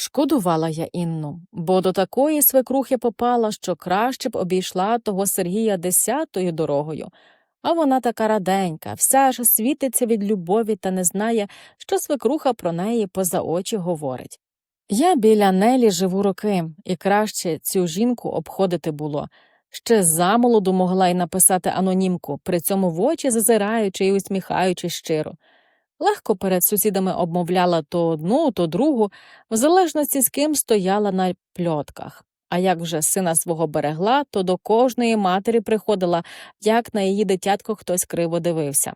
Шкодувала я Інну, бо до такої свекрухи попала, що краще б обійшла того Сергія десятою дорогою. А вона така раденька, вся ж світиться від любові та не знає, що свекруха про неї поза очі говорить. Я біля Нелі живу роки, і краще цю жінку обходити було. Ще замолоду могла й написати анонімку, при цьому в очі зазираючи і усміхаючись щиро. Легко перед сусідами обмовляла то одну, то другу, в залежності з ким стояла на пльотках. А як вже сина свого берегла, то до кожної матері приходила, як на її дитятко хтось криво дивився.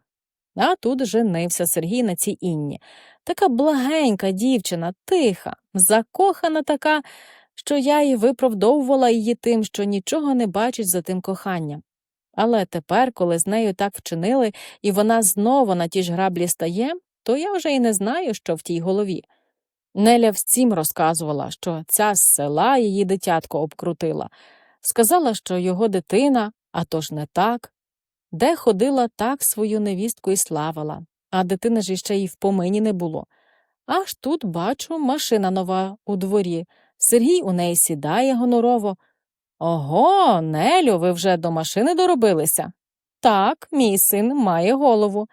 А тут женився Сергій на цій Інні. Така благенька дівчина, тиха, закохана така, що я й виправдовувала її тим, що нічого не бачить за тим коханням. Але тепер, коли з нею так вчинили, і вона знову на ті ж граблі стає, то я вже й не знаю, що в тій голові. Неля всім розказувала, що ця з села її дитятко обкрутила, сказала, що його дитина, а то ж не так, де ходила так свою невістку і славила, а дитини ж іще й в помині не було. Аж тут бачу машина нова у дворі. Сергій у неї сідає гонорово. Ого, Нелю, ви вже до машини доробилися? Так, мій син має голову.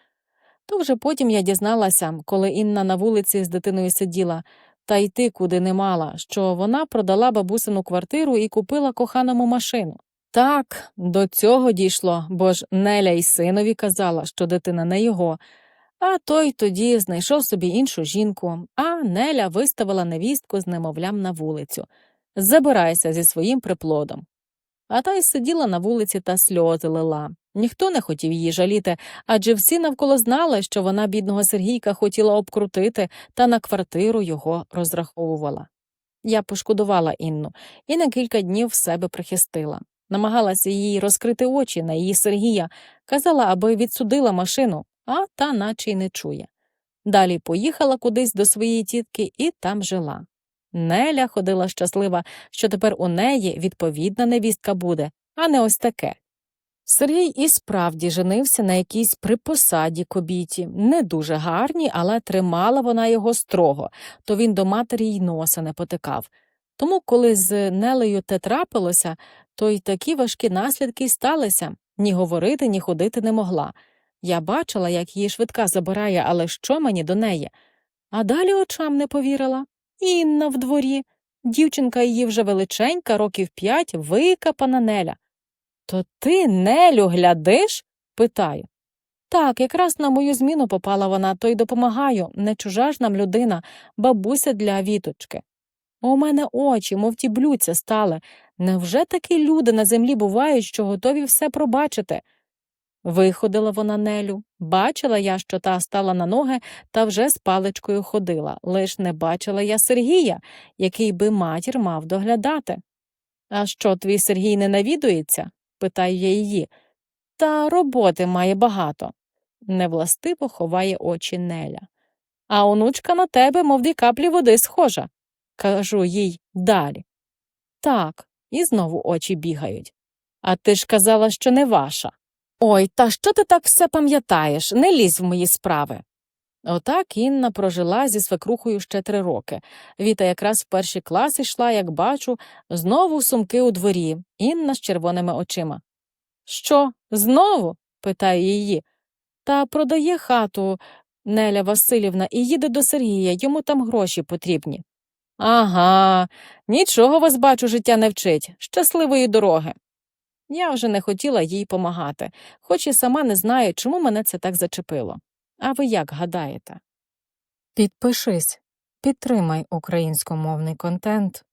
То вже потім я дізналася, коли Інна на вулиці з дитиною сиділа, та йти куди не мала, що вона продала бабусину квартиру і купила коханому машину. Так, до цього дійшло, бо ж Неля й синові казала, що дитина не його. А той тоді знайшов собі іншу жінку, а Неля виставила невістку з немовлям на вулицю. Забирайся зі своїм приплодом. А та й сиділа на вулиці та сльози лила. Ніхто не хотів її жаліти, адже всі навколо знали, що вона бідного Сергійка хотіла обкрутити та на квартиру його розраховувала. Я пошкодувала Інну і на кілька днів себе прихистила. Намагалася їй розкрити очі на її Сергія, казала, аби відсудила машину, а та наче й не чує. Далі поїхала кудись до своєї тітки і там жила. Неля ходила щаслива, що тепер у неї відповідна невістка буде, а не ось таке. Сергій і справді женився на якійсь припосаді кобіті, не дуже гарній, але тримала вона його строго, то він до матері й носа не потикав. Тому, коли з Нелею те трапилося, то й такі важкі наслідки й сталися ні говорити, ні ходити не могла. Я бачила, як її швидка забирає, але що мені до неї? А далі очам не повірила. Інна в дворі. Дівчинка її вже величенька, років п'ять, викапана Неля. То ти, Нелю, глядиш? питаю. Так, якраз на мою зміну попала вона, то й допомагаю, не чужа ж нам людина, бабуся для віточки. У мене очі, мов ті блюдця стали. Невже такі люди на землі бувають, що готові все пробачити? Виходила вона Нелю. Бачила я, що та стала на ноги та вже з паличкою ходила, лиш не бачила я Сергія, який би матір мав доглядати. А що, твій Сергій не навідується? питаю я її. Та роботи має багато. Невластиво ховає очі Неля. А онучка на тебе, мов дві каплі води схожа. Кажу їй далі. Так, і знову очі бігають. А ти ж казала, що не ваша. Ой, та що ти так все пам'ятаєш? Не лізь в мої справи. Отак Інна прожила зі свекрухою ще три роки. Віта якраз в перший клас йшла, як бачу, знову сумки у дворі, Інна з червоними очима. Що, знову? питаю її. Та продає хату Неля Васильівна і їде до Сергія, йому там гроші потрібні. Ага, нічого вас, бачу, життя не вчить. Щасливої дороги. Я вже не хотіла їй помагати, хоч і сама не знаю, чому мене це так зачепило. А ви як гадаєте? Підпишись, підтримай українськомовний контент.